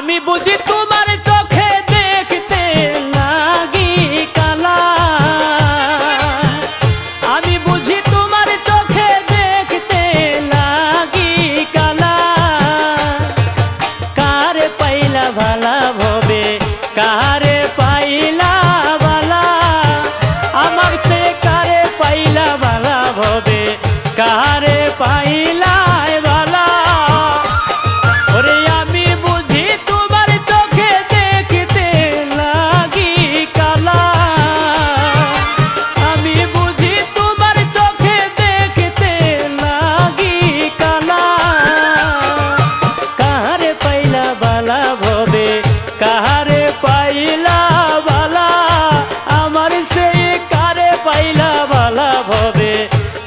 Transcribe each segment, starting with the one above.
আমি বুঝি তোমার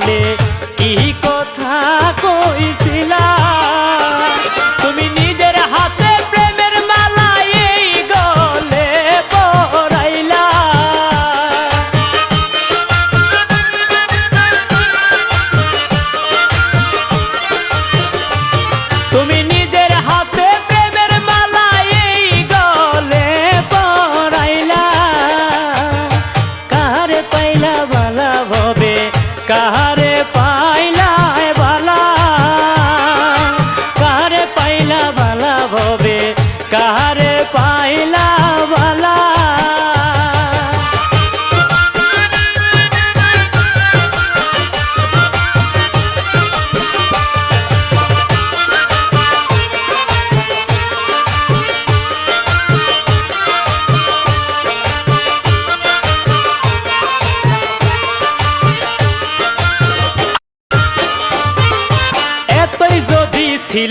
valer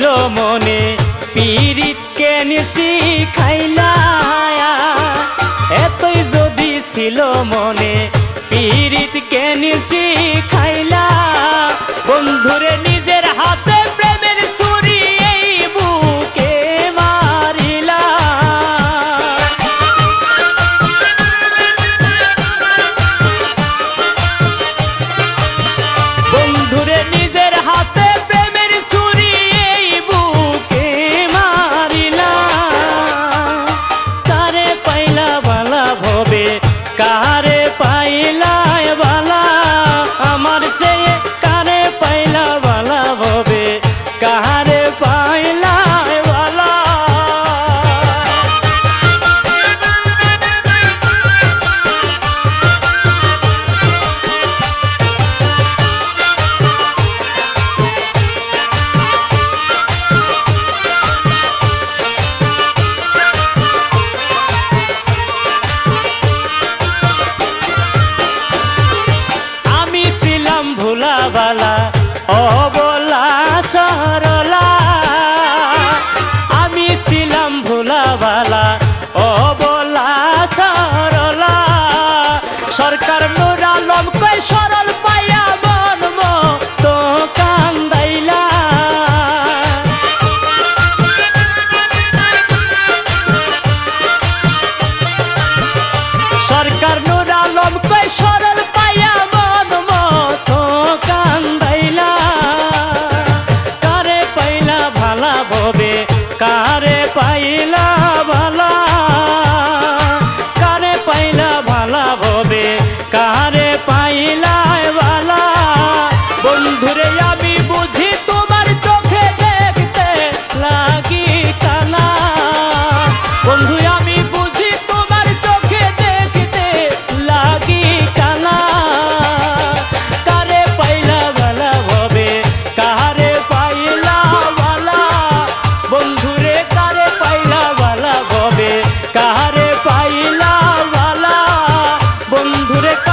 রইল মনে পিরিতকে নিশি খাইলা এতই যদি ছিল মনে পিরিতকে নিশি খাই বালা অবলা শহর বন্ধুরে